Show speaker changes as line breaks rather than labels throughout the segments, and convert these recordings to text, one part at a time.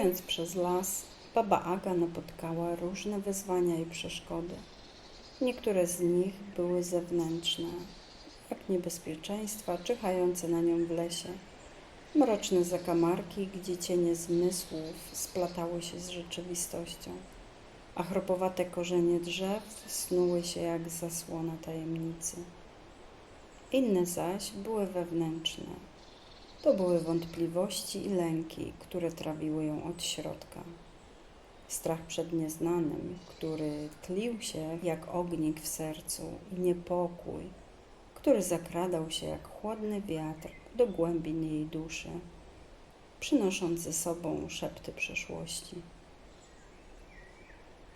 Idąc przez las, baba Aga napotkała różne wyzwania i przeszkody. Niektóre z nich były zewnętrzne, jak niebezpieczeństwa czyhające na nią w lesie, mroczne zakamarki, gdzie cienie zmysłów splatały się z rzeczywistością, a chropowate korzenie drzew snuły się jak zasłona tajemnicy. Inne zaś były wewnętrzne. To były wątpliwości i lęki, które trawiły ją od środka. Strach przed nieznanym, który tlił się jak ognik w sercu i niepokój, który zakradał się jak chłodny wiatr do głębin jej duszy, przynosząc ze sobą szepty przeszłości.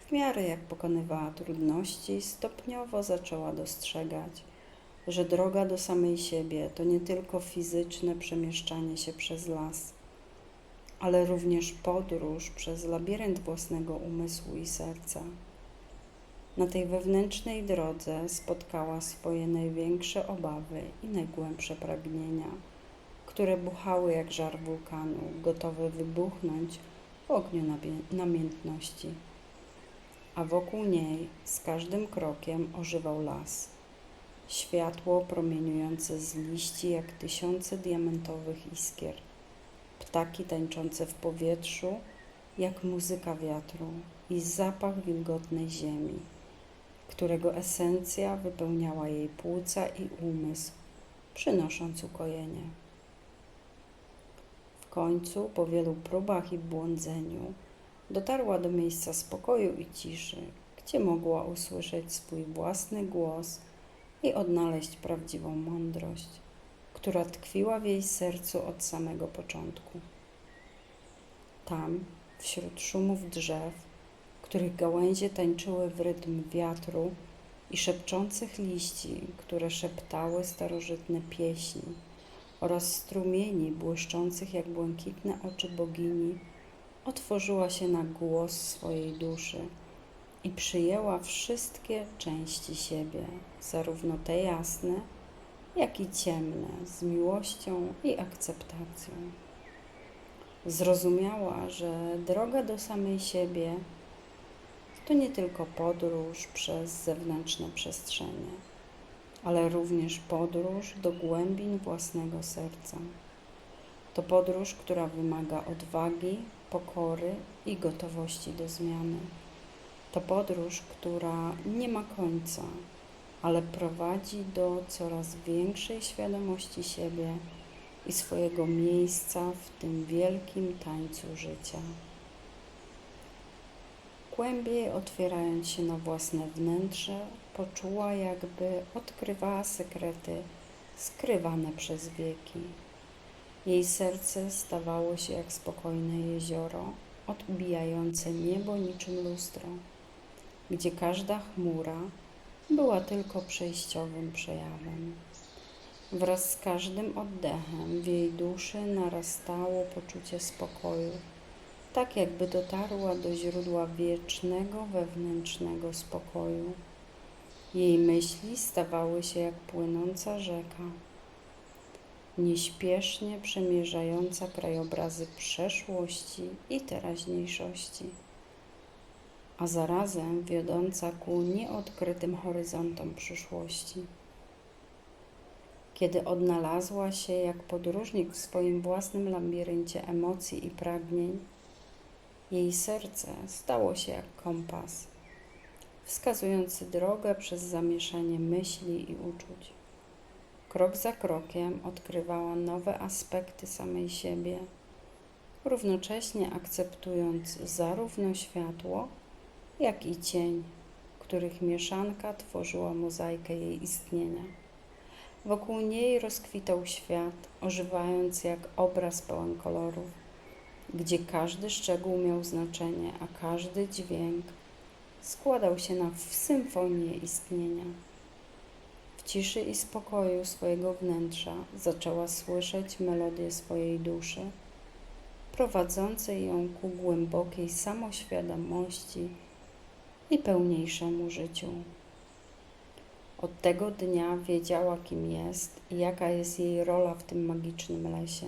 W miarę jak pokonywała trudności, stopniowo zaczęła dostrzegać, że droga do samej siebie to nie tylko fizyczne przemieszczanie się przez las, ale również podróż przez labirynt własnego umysłu i serca. Na tej wewnętrznej drodze spotkała swoje największe obawy i najgłębsze pragnienia, które buchały jak żar wulkanu, gotowe wybuchnąć w ogniu namiętności. A wokół niej z każdym krokiem ożywał las. Światło promieniujące z liści jak tysiące diamentowych iskier ptaki tańczące w powietrzu, jak muzyka wiatru i zapach wilgotnej ziemi, którego esencja wypełniała jej płuca i umysł, przynosząc ukojenie. W końcu, po wielu próbach i błądzeniu, dotarła do miejsca spokoju i ciszy, gdzie mogła usłyszeć swój własny głos i odnaleźć prawdziwą mądrość która tkwiła w jej sercu od samego początku. Tam, wśród szumów drzew, których gałęzie tańczyły w rytm wiatru i szepczących liści, które szeptały starożytne pieśni, oraz strumieni błyszczących jak błękitne oczy bogini, otworzyła się na głos swojej duszy i przyjęła wszystkie części siebie, zarówno te jasne, jak i ciemne, z miłością i akceptacją. Zrozumiała, że droga do samej siebie to nie tylko podróż przez zewnętrzne przestrzenie, ale również podróż do głębin własnego serca. To podróż, która wymaga odwagi, pokory i gotowości do zmiany. To podróż, która nie ma końca, ale prowadzi do coraz większej świadomości siebie i swojego miejsca w tym wielkim tańcu życia. Głębiej otwierając się na własne wnętrze, poczuła, jakby odkrywała sekrety skrywane przez wieki. Jej serce stawało się jak spokojne jezioro, odbijające niebo niczym lustro, gdzie każda chmura była tylko przejściowym przejawem. Wraz z każdym oddechem w jej duszy narastało poczucie spokoju, tak jakby dotarła do źródła wiecznego wewnętrznego spokoju. Jej myśli stawały się jak płynąca rzeka, nieśpiesznie przemierzająca krajobrazy przeszłości i teraźniejszości a zarazem wiodąca ku nieodkrytym horyzontom przyszłości. Kiedy odnalazła się jak podróżnik w swoim własnym labiryncie emocji i pragnień, jej serce stało się jak kompas, wskazujący drogę przez zamieszanie myśli i uczuć. Krok za krokiem odkrywała nowe aspekty samej siebie, równocześnie akceptując zarówno światło, jak i cień, których mieszanka tworzyła mozaikę jej istnienia. Wokół niej rozkwitał świat, ożywając jak obraz pełen kolorów, gdzie każdy szczegół miał znaczenie, a każdy dźwięk składał się na symfonię istnienia. W ciszy i spokoju swojego wnętrza zaczęła słyszeć melodię swojej duszy, prowadzącej ją ku głębokiej samoświadomości i pełniejszemu życiu. Od tego dnia wiedziała, kim jest i jaka jest jej rola w tym magicznym lesie.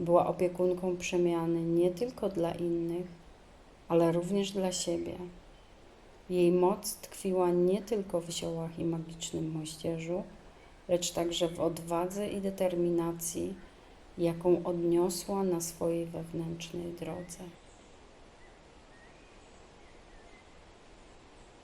Była opiekunką przemiany nie tylko dla innych, ale również dla siebie. Jej moc tkwiła nie tylko w ziołach i magicznym moździerzu, lecz także w odwadze i determinacji, jaką odniosła na swojej wewnętrznej drodze.